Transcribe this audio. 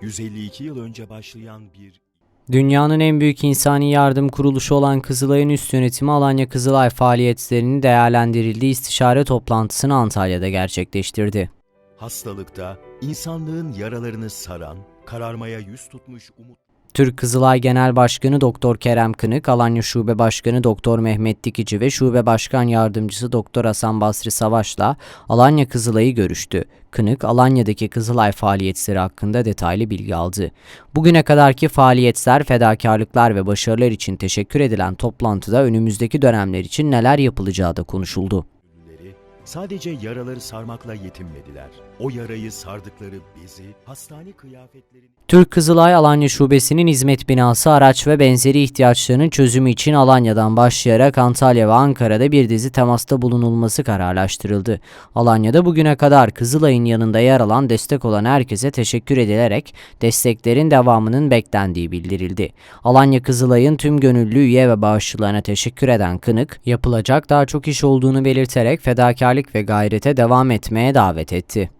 152 yıl önce başlayan bir Dünyanın en büyük insani yardım kuruluşu olan Kızılay'ın üst yönetimi Alanya Kızılay faaliyetlerinin değerlendirildiği istişare toplantısını Antalya'da gerçekleştirdi. hastalıkta insanlığın yaralarını saran, kararmaya yüz tutmuş umut Türk Kızılay Genel Başkanı Doktor Kerem Kınık, Alanya Şube Başkanı Doktor Mehmet Dikici ve Şube Başkan Yardımcısı Doktor Hasan Basri Savaş'la Alanya Kızılay'ı görüştü. Kınık, Alanya'daki Kızılay faaliyetleri hakkında detaylı bilgi aldı. Bugüne kadarki faaliyetler, fedakarlıklar ve başarılar için teşekkür edilen toplantıda önümüzdeki dönemler için neler yapılacağı da konuşuldu. Sadece yaraları sarmakla yetinmediler. O yarayı sardıkları bezi, hastane kıyafetlerini Türk Kızılay Alanya Şubesi'nin hizmet binası araç ve benzeri ihtiyaçlarının çözümü için Alanya'dan başlayarak Antalya ve Ankara'da bir dizi temasta bulunulması kararlaştırıldı. Alanya'da bugüne kadar Kızılay'ın yanında yer alan destek olan herkese teşekkür edilerek desteklerin devamının beklendiği bildirildi. Alanya Kızılay'ın tüm gönüllü üye ve bağışçılarına teşekkür eden Kınık, yapılacak daha çok iş olduğunu belirterek fedakarlık ve gayrete devam etmeye davet etti.